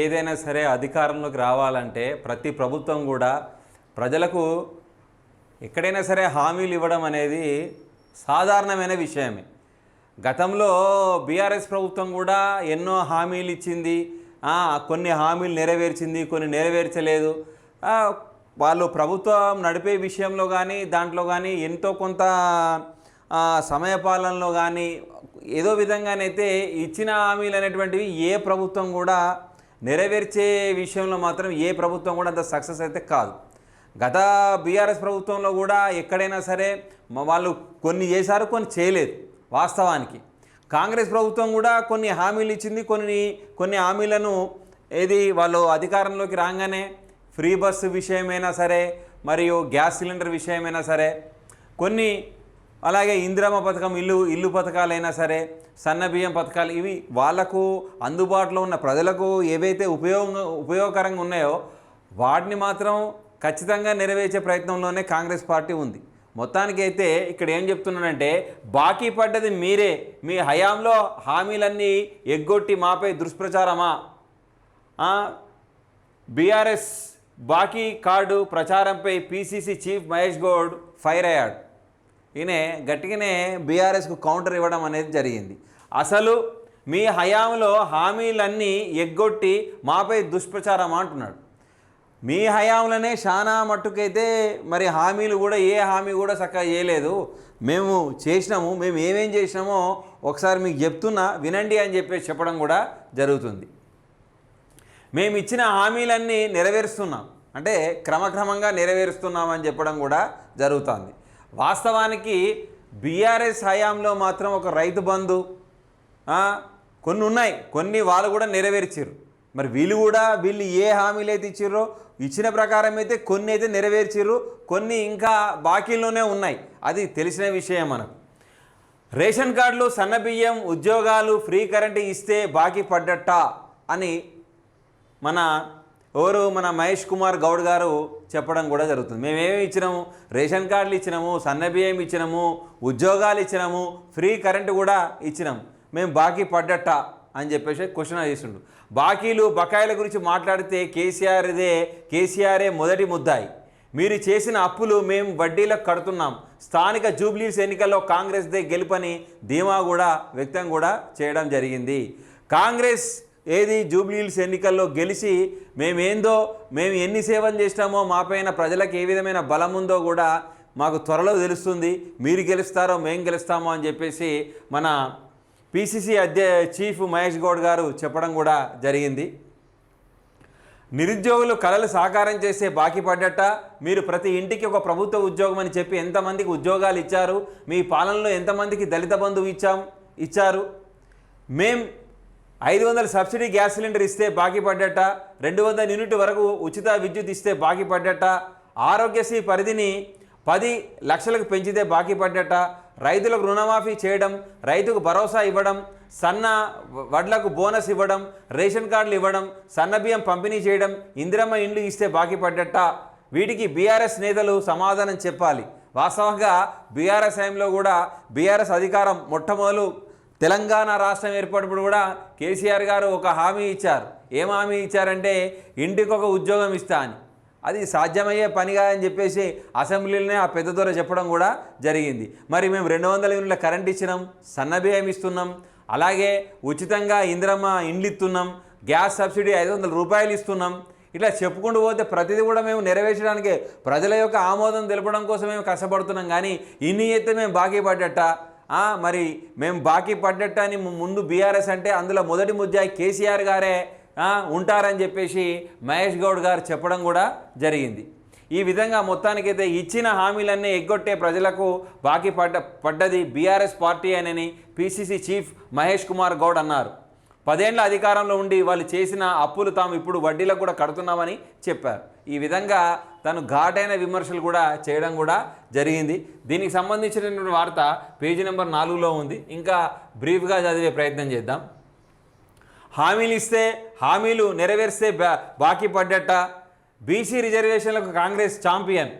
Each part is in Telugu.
ఏదైనా సరే అధికారంలోకి రావాలంటే ప్రతి ప్రభుత్వం కూడా ప్రజలకు ఎక్కడైనా సరే హామీలు ఇవ్వడం అనేది సాధారణమైన విషయమే. గతంలో బీఆర్ఎస్ ప్రభుత్వం కూడా ఎన్నో హామీలు ఇచ్చింది. కొన్ని హామీలు నెరవేర్చింది కొన్ని నెరవేర్చలేదు. వాళ్ళు ప్రభుత్వం నడిపే విషయంలో కానీ దాంట్లో కానీ ఎంతో కొంత సమయపాలనలో కానీ ఏదో విధంగానైతే ఇచ్చిన హామీలు అనేటువంటివి ఏ ప్రభుత్వం కూడా నెరవేర్చే విషయంలో మాత్రం ఏ ప్రభుత్వం కూడా అంత సక్సెస్ అయితే కాదు. గత బీఆర్ఎస్ ప్రభుత్వంలో కూడా ఎక్కడైనా సరే వాళ్ళు కొన్ని చేశారు కొన్ని చేయలేదు వాస్తవానికి. కాంగ్రెస్ ప్రభుత్వం కూడా కొన్ని హామీలు ఇచ్చింది కొన్ని కొన్ని హామీలను ఏది వాళ్ళు అధికారంలోకి రాగానే ఫ్రీ బస్సు విషయమైనా సరే మరియు గ్యాస్ సిలిండర్ విషయమైనా సరే కొన్ని అలాగే ఇందిరమ్మ పథకం ఇల్లు ఇల్లు పథకాలైనా సరే సన్న బియ్యం పథకాలు ఇవి వాళ్ళకు అందుబాటులో ఉన్న ప్రజలకు ఏవైతే ఉపయోగ ఉపయోగకరంగా ఉన్నాయో వాటిని మాత్రం ఖచ్చితంగా నెరవేర్చే ప్రయత్నంలోనే కాంగ్రెస్ పార్టీ ఉంది. మొత్తానికి అయితే ఇక్కడ ఏం చెప్తున్నానంటే బాకీ పడ్డది మీరే మీ హయాంలో హామీలన్నీ ఎగ్గొట్టి మాపై దుష్ప్రచారమా? బీఆర్ఎస్ బాకీ card ప్రచారంపై PCC chief Mahesh Goud fire అయ్యాడు. ఈయన గట్టిగానే బీఆర్ఎస్కు కౌంటర్ ఇవ్వడం అనేది జరిగింది. అసలు మీ హయాంలో హామీలన్నీ ఎగ్గొట్టి మాపై దుష్ప్రచారం అంటున్నాడు. మీ హయాంలోనే చాలా మట్టుకైతే మరి హామీలు కూడా ఏ హామీ కూడా చక్కగా చేయలేదు మేము చేసినాము మేము ఏమేం చేసినామో ఒకసారి మీకు చెప్తున్నా వినండి అని చెప్పేసి చెప్పడం కూడా జరుగుతుంది. మేము ఇచ్చిన హామీలన్నీ నెరవేరుస్తున్నాం. అంటే క్రమక్రమంగా నెరవేరుస్తున్నామని చెప్పడం కూడా జరుగుతుంది. వాస్తవానికి బీఆర్ఎస్ హయాంలో మాత్రం ఒక రైతు బంధు కొన్ని ఉన్నాయి. కొన్ని వాళ్ళు కూడా నెరవేర్చారు మరి వీళ్ళు కూడా వీళ్ళు ఏ హామీలు అయితే ఇచ్చిర్రో ఇచ్చిన ప్రకారం అయితే కొన్ని అయితే నెరవేర్చిర్రు కొన్ని ఇంకా బాకీలోనే ఉన్నాయి. అది తెలిసిన విషయం మనకు. రేషన్ కార్డులు సన్నబియ్యం ఉద్యోగాలు ఫ్రీ కరెంట్ ఇస్తే బాకీ పడ్డట్ట అని మన ఎవరు? మన మహేష్ కుమార్ గౌడ్ గారు చెప్పడం కూడా జరుగుతుంది. మేమేమి ఇచ్చినాము? రేషన్ కార్డులు ఇచ్చినాము సన్నబియ్యం ఇచ్చినాము ఉద్యోగాలు ఇచ్చినాము ఫ్రీ కరెంటు కూడా ఇచ్చినాము మేము బాకీ పడ్డట్ట అని చెప్పేసి క్వశ్చన్ చేసిండు. బాకీలు బకాయిల గురించి మాట్లాడితే కేసీఆర్ ఇదే కేసీఆరే మొదటి ముద్దాయి. మీరు చేసిన అప్పులు మేము వడ్డీలకు కడుతున్నాం. స్థానిక జూబ్లీస్ ఎన్నికల్లో కాంగ్రెస్దే గెలుపని ధీమా కూడా వ్యక్తం కూడా చేయడం జరిగింది. కాంగ్రెస్ ఏది జూబ్లీహిల్స్ ఎన్నికల్లో గెలిచి మేమేందో మేము ఎన్ని సేవలు చేసినామో మాపైన ప్రజలకు ఏ విధమైన బలం ఉందో కూడా మాకు త్వరలో తెలుస్తుంది. మీరు గెలుస్తారో మేము గెలుస్తామో అని చెప్పేసి మన పిసిసి అధ్య చీఫ్ మహేష్ గౌడ్ గారు చెప్పడం కూడా జరిగింది. నిరుద్యోగులు కళలు సాకారం చేసే బాకీ పడ్డట. మీరు ప్రతి ఇంటికి ఒక ప్రభుత్వ ఉద్యోగం అని చెప్పి ఎంతమందికి ఉద్యోగాలు ఇచ్చారు? మీ పాలనలో ఎంతమందికి దళిత బంధువు ఇచ్చాం ఇచ్చారు? మేం ఐదు వందల సబ్సిడీ గ్యాస్ సిలిండర్ ఇస్తే బాకీ పడ్డట రెండు వందల యూనిట్ వరకు ఉచిత విద్యుత్ ఇస్తే బాకీ పడ్డట ఆరోగ్యశ్రీ పరిధిని పది లక్షలకు పెంచితే బాకీ పడ్డట రైతులకు రుణమాఫీ చేయడం రైతుకు భరోసా ఇవ్వడం సన్న వడ్లకు బోనస్ ఇవ్వడం రేషన్ కార్డులు ఇవ్వడం సన్న బియ్యం పంపిణీ చేయడం ఇందిరమ్మ ఇండ్లు ఇస్తే బాకీ పడ్డట. వీటికి బీఆర్ఎస్ నేతలు సమాధానం చెప్పాలి. వాస్తవంగా బీఆర్ఎస్ టైంలో కూడా బీఆర్ఎస్ అధికారం మొట్టమొదలు తెలంగాణ రాష్ట్రం ఏర్పడినప్పుడు కూడా కేసీఆర్ గారు ఒక హామీ ఇచ్చారు. ఏం హామీ ఇచ్చారంటే ఇంటికి ఒక ఉద్యోగం ఇస్తా అని. అది సాధ్యమయ్యే పనిగా అని చెప్పేసి అసెంబ్లీలోనే ఆ పెద్ద దొర చెప్పడం కూడా జరిగింది. మరి మేము రెండు వందల యూనిట్ల కరెంట్ ఇచ్చినాం సన్నబియ్యం ఇస్తున్నాం అలాగే ఉచితంగా ఇందిరమ్మ ఇండ్లు ఇస్తున్నాం గ్యాస్ సబ్సిడీ ఐదు వందల రూపాయలు ఇస్తున్నాం. ఇట్లా చెప్పుకుంటూ పోతే ప్రతిదీ కూడా మేము నెరవేర్చడానికి ప్రజల యొక్క ఆమోదం తెలపడం కోసం మేము కష్టపడుతున్నాం. కానీ ఇన్ని అయితే మేము బాకీ పడ్డట్ట? మరి మేము బాకీ పడ్డట్టు అని ముందు బీఆర్ఎస్ అంటే అందులో మొదటి ముద్దాయి కేసీఆర్ గారే ఉంటారని చెప్పేసి మహేష్ గౌడ్ గారు చెప్పడం కూడా జరిగింది. ఈ విధంగా మొత్తానికైతే ఇచ్చిన హామీలన్నీ ఎగ్గొట్టే ప్రజలకు బాకీ పడ్డ పడ్డది బీఆర్ఎస్ పార్టీ అని పిసిసి చీఫ్ మహేష్ కుమార్ గౌడ్ అన్నారు. పదేండ్ల అధికారంలో ఉండి వాళ్ళు చేసిన అప్పులు తాము ఇప్పుడు వడ్డీలకు కూడా కడుతున్నామని చెప్పారు. ఈ విధంగా తను ఘాటైన విమర్శలు కూడా చేయడం కూడా జరిగింది. దీనికి సంబంధించినటువంటి వార్త పేజీ నెంబర్ నాలుగులో ఉంది. ఇంకా బ్రీఫ్గా చదివే ప్రయత్నం చేద్దాం. హామీలు ఇస్తే హామీలు నెరవేర్స్తే బాకీ పడ్డట. బీసీ రిజర్వేషన్లకు కాంగ్రెస్ ఛాంపియన్.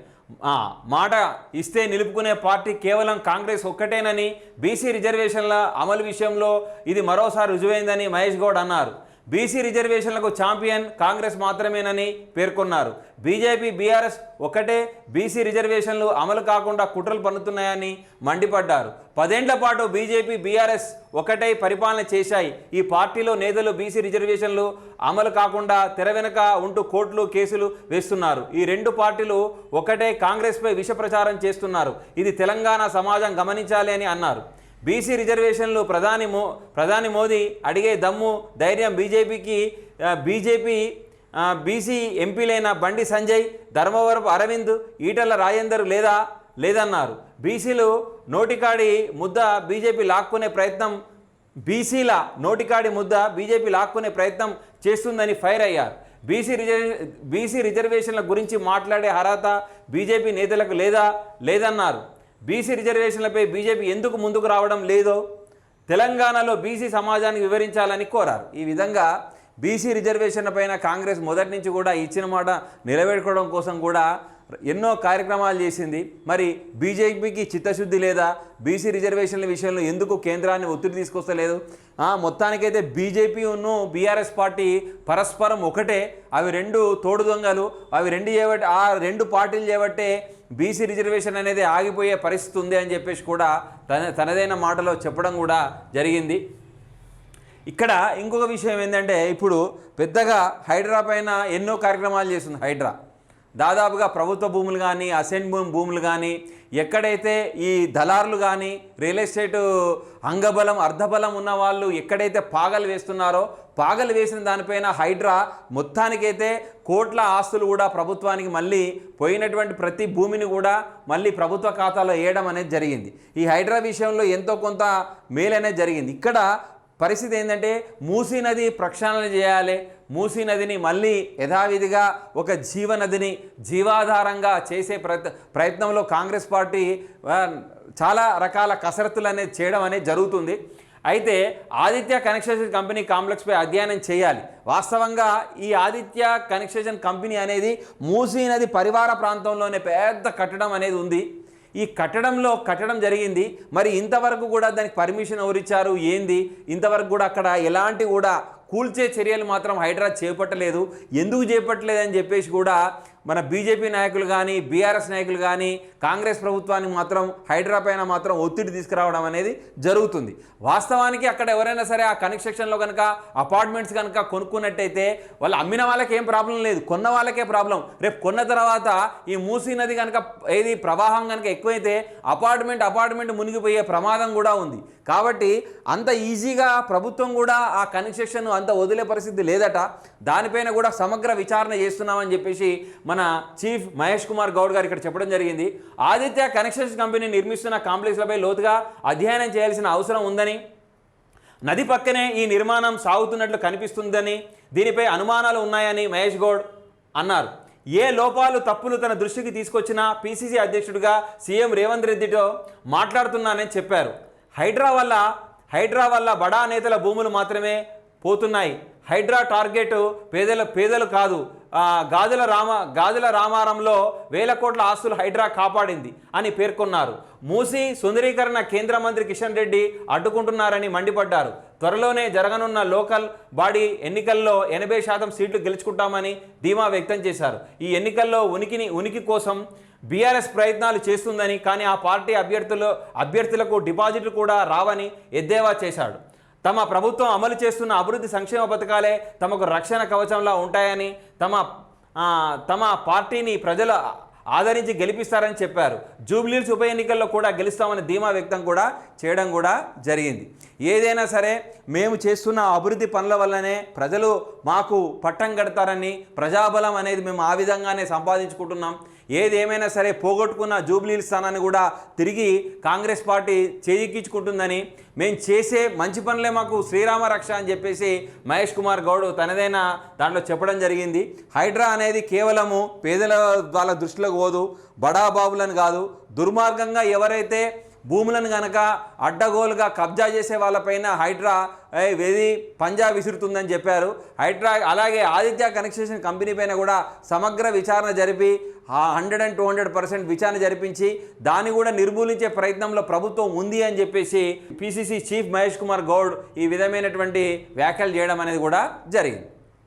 మాట ఇస్తే నిలుపుకునే పార్టీ కేవలం కాంగ్రెస్ ఒక్కటేనని బీసీ రిజర్వేషన్ల అమలు విషయంలో ఇది మరోసారి రుజువైందని మహేష్ గౌడ్ అన్నారు. బీసీ రిజర్వేషన్లకు ఛాంపియన్ కాంగ్రెస్ మాత్రమేనని పేర్కొన్నారు. బీజేపీ బీఆర్ఎస్ ఒకటే బీసీ రిజర్వేషన్లు అమలు కాకుండా కుట్రలు పన్నుతున్నాయని మండిపడ్డారు. పదేండ్ల పాటు బీజేపీ బీఆర్ఎస్ ఒకటై పరిపాలన చేశాయి. ఈ పార్టీలో నేతలు బీసీ రిజర్వేషన్లు అమలు కాకుండా తెర వెనుక ఉంటూ కోర్టులు కేసులు వేస్తున్నారు. ఈ రెండు పార్టీలు ఒకటే కాంగ్రెస్పై విష ప్రచారం చేస్తున్నారు. ఇది తెలంగాణ సమాజం గమనించాలి అని అన్నారు. బీసీ రిజర్వేషన్లు ప్రధాని మో ప్రధాని మోదీ అడిగే దమ్ము ధైర్యం బీజేపీకి బీజేపీ బీసీ ఎంపీలైన బండి సంజయ్ ధర్మవరపు అరవింద్ ఈటల రాజేందర్ లేదా లేదన్నారు. బీసీలు నోటికాడి ముద్ద బీజేపీ లాక్కునే ప్రయత్నం బీసీల నోటికాడి ముద్ద బీజేపీ లాక్కునే ప్రయత్నం చేస్తుందని ఫైర్ అయ్యారు. బీసీ రిజర్వే బీసీ రిజర్వేషన్ల గురించి మాట్లాడే అర్హత బీజేపీ నేతలకు లేదా లేదన్నారు. బీసీ రిజర్వేషన్లపై బీజేపీ ఎందుకు ముందుకు రావడం లేదో తెలంగాణలో బీసీ సమాజానికి వివరించాలని కోరారు. ఈ విధంగా బీసీ రిజర్వేషన్ల పైన కాంగ్రెస్ మొదటి నుంచి కూడా ఇచ్చిన మాట నిలబెట్టుకోవడం కోసం కూడా ఎన్నో కార్యక్రమాలు చేసింది. మరి బీజేపీకి చిత్తశుద్ధి లేదా? బీసీ రిజర్వేషన్ల విషయంలో ఎందుకు కేంద్రాన్ని ఒత్తిడి తీసుకొస్తలేదు? ఆ, మొత్తానికైతే బీజేపీ ఉన్ను బీఆర్ఎస్ పార్టీ పరస్పరం ఒకటే. అవి రెండు తోడు దొంగలు. అవి రెండు చేయబట్టి ఆ రెండు పార్టీలు చేయబట్టే బీసీ రిజర్వేషన్ అనేది ఆగిపోయే పరిస్థితి ఉంది అని చెప్పేసి కూడా తన తనదైన మాటలో చెప్పడం కూడా జరిగింది. ఇక్కడ ఇంకొక విషయం ఏంటంటే ఇప్పుడు పెద్దగా హైడ్రా పైన ఎన్నో కార్యక్రమాలు చేస్తుంది హైడ్రా. దాదాపుగా ప్రభుత్వ భూములు కానీ అసెంట్ భూమి భూములు కానీ ఎక్కడైతే ఈ దళారులు కానీ రియల్ ఎస్టేటు అంగబలం అర్ధబలం ఉన్న వాళ్ళు ఎక్కడైతే పాగలు వేస్తున్నారో పాగలు వేసిన దానిపైన హైడ్రా మొత్తానికైతే కోట్ల ఆస్తులు కూడా ప్రభుత్వానికి మళ్ళీ పోయినటువంటి ప్రతి భూమిని కూడా మళ్ళీ ప్రభుత్వ ఖాతాలో వేయడం అనేది జరిగింది. ఈ హైడ్రా విషయంలో ఎంతో కొంత మేలు జరిగింది. ఇక్కడ పరిస్థితి ఏంటంటే మూసీ నది ప్రక్షాళన చేయాలి మూసీ నదిని మళ్ళీ యథావిధిగా ఒక జీవనదిని జీవాధారంగా చేసే ప్రయత్ ప్రయత్నంలో కాంగ్రెస్ పార్టీ చాలా రకాల కసరత్తులు అనేది చేయడం అనేది జరుగుతుంది. అయితే ఆదిత్య కనెక్షన్ కంపెనీ కాంప్లెక్స్పై అధ్యయనం చేయాలి. వాస్తవంగా ఈ ఆదిత్య కనెక్షన్ కంపెనీ అనేది మూసీ నది పరివార ప్రాంతంలోనే పెద్ద కట్టడం అనేది ఉంది. ఈ కట్టడంలో కట్టడం జరిగింది. మరి ఇంతవరకు కూడా దానికి పర్మిషన్ ఎవరిచ్చారు? ఏంది? ఇంతవరకు కూడా అక్కడ ఎలాంటి కూడా కూల్చే చర్యలు మాత్రం హైడ్రా చేపట్టలేదు. ఎందుకు చేపట్టలేదని చెప్పేసి కూడా మన బీజేపీ నాయకులు కానీ బీఆర్ఎస్ నాయకులు కానీ కాంగ్రెస్ ప్రభుత్వానికి మాత్రం హైడ్రా పైన మాత్రం ఒత్తిడి తీసుకురావడం అనేది జరుగుతుంది. వాస్తవానికి అక్కడ ఎవరైనా సరే ఆ కన్స్ట్రక్షన్లో కనుక అపార్ట్మెంట్స్ కనుక కొనుక్కున్నట్టయితే వాళ్ళు అమ్మిన వాళ్ళకి ఏం ప్రాబ్లం లేదు. కొన్న వాళ్ళకే ప్రాబ్లం. రేపు కొన్న తర్వాత ఈ మూసీ నది కనుక ఏది ప్రవాహం కనుక ఎక్కువైతే అపార్ట్మెంట్ అపార్ట్మెంట్ మునిగిపోయే ప్రమాదం కూడా ఉంది. కాబట్టి అంత ఈజీగా ప్రభుత్వం కూడా ఆ కన్స్ట్రక్షన్ అంత వదిలే పరిస్థితి లేదట. దానిపైన కూడా సమగ్ర విచారణ చేస్తున్నామని చెప్పేసి మన చీఫ్ మహేష్ కుమార్ గౌడ్ గారు ఇక్కడ చెప్పడం జరిగింది. ఆదిత్య కనెక్షన్స్ కంపెనీ నిర్మిస్తున్న కాంప్లెక్స్లపై లోతుగా అధ్యయనం చేయాల్సిన అవసరం ఉందని నది పక్కనే ఈ నిర్మాణం సాగుతున్నట్లు కనిపిస్తుందని దీనిపై అనుమానాలు ఉన్నాయని మహేష్ గౌడ్ అన్నారు. ఏ లోపాలు తప్పులు తన దృష్టికి తీసుకొచ్చినా పీసీసీ అధ్యక్షుడిగా సీఎం రేవంత్ రెడ్డితో మాట్లాడుతున్నానని చెప్పారు. హైడ్రా వల్ల హైడ్రా వల్ల బడా నేతల భూములు మాత్రమే పోతున్నాయి. హైడ్రా టార్గెట్ పేదల పేదలు కాదు. గాజుల రామ గాజుల రామారంలో వేల కోట్ల ఆస్తులు హైడ్రా కాపాడింది అని పేర్కొన్నారు. మూసి సుందరీకరణ కేంద్ర మంత్రి కిషన్ రెడ్డి అడ్డుకుంటున్నారని మండిపడ్డారు. త్వరలోనే జరగనున్న లోకల్ బాడీ ఎన్నికల్లో ఎనభై శాతం సీట్లు గెలుచుకుంటామని ధీమా వ్యక్తం చేశారు. ఈ ఎన్నికల్లో ఉనికిని ఉనికి కోసం బీఆర్ఎస్ ప్రయత్నాలు చేస్తుందని కానీ ఆ పార్టీ అభ్యర్థులు అభ్యర్థులకు డిపాజిట్లు కూడా రావని ఎద్దేవా చేశాడు. తమ ప్రభుత్వం అమలు చేస్తున్న అభివృద్ధి సంక్షేమ పథకాలే తమకు రక్షణ కవచంలా ఉంటాయని తమ తమ పార్టీని ప్రజలు ఆదరించి గెలిపిస్తారని చెప్పారు. జూబ్లీల్స్ ఉప ఎన్నికల్లో కూడా గెలుస్తామని ధీమా వ్యక్తం కూడా చేయడం కూడా జరిగింది. ఏదైనా సరే మేము చేస్తున్న అభివృద్ధి పనుల వల్లనే ప్రజలు మాకు పట్టం కడతారని ప్రజాబలం అనేది మేము ఆ విధంగానే సంపాదించుకుంటున్నాం. ఏది ఏమైనా సరే పోగొట్టుకున్న జూబ్లీ స్థానాన్ని కూడా తిరిగి కాంగ్రెస్ పార్టీ చేజిక్కించుకుంటుందని మేము చేసే మంచి పనులే మాకు శ్రీరామ రక్ష అని చెప్పేసి మహేష్ కుమార్ గౌడ్ తనదైన దాంట్లో చెప్పడం జరిగింది. హైడ్రా అనేది కేవలము పేదల వాళ్ళ దృష్టిలోకి పోదు బడాబాబులను కాదు దుర్మార్గంగా ఎవరైతే భూములను గనక అడ్డగోలుగా కబ్జా చేసే వాళ్ళపైన హైడ్రా వెది వేది పంజా విసురుతుందని చెప్పారు. హైడ్రా అలాగే ఆదిత్య కనెక్షన్ కంపెనీ పైన కూడా సమగ్ర విచారణ జరిపి hundred and two hundred percent విచారణ జరిపించి దాన్ని కూడా నిర్మూలించే ప్రయత్నంలో ప్రభుత్వం ఉంది అని చెప్పేసి పిసిసి చీఫ్ మహేష్ కుమార్ గౌడ్ ఈ విధమైనటువంటి వ్యాఖ్యలు చేయడం అనేది కూడా జరిగింది.